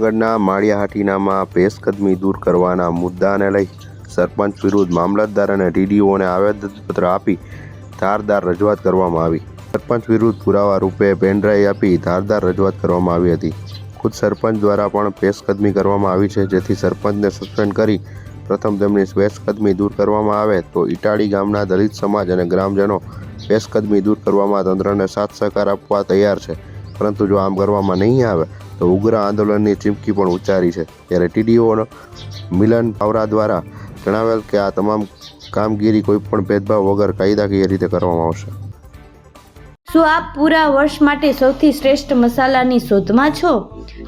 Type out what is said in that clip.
જૂનાગઢના માળિયાહાટીનામાં પેશકદમી દૂર કરવાના મુદ્દાને લઈ સરપંચ વિરુદ્ધ મામલતદાર અને ટીડીઓને આવેદનપત્ર આપી ધારદાર રજૂઆત કરવામાં આવી. સરપંચ વિરુદ્ધ પુરાવા રૂપે પેનડ્રાઈવ આપી ધારદાર રજૂઆત કરવામાં આવી હતી. ખુદ સરપંચ દ્વારા પણ પેશકદમી કરવામાં આવી છે, જેથી સરપંચને સસ્પેન્ડ કરી પ્રથમ તેમની પેશકદમી દૂર કરવામાં આવે તો ઇટાળી ગામના દલિત સમાજ અને ગ્રામજનો પેશકદમી દૂર કરવામાં તંત્રને સાથ સહકાર આપવા તૈયાર છે. પરંતુ જો આમ કરવામાં નહીં આવે, તો ઉગ્ર આંદોલનની ચીમકી પણ ઉચ્ચારી છે. ત્યારે ટીડીઓ મિલન પાવરા દ્વારા જણાવેલ કે આ તમામ કામગીરી કોઈપણ ભેદભાવ વગર કાયદાકીય રીતે કરવામાં આવશે. શું આપ પૂરા વર્ષ માટે સૌથી શ્રેષ્ઠ મસાલાની શોધમાં છો?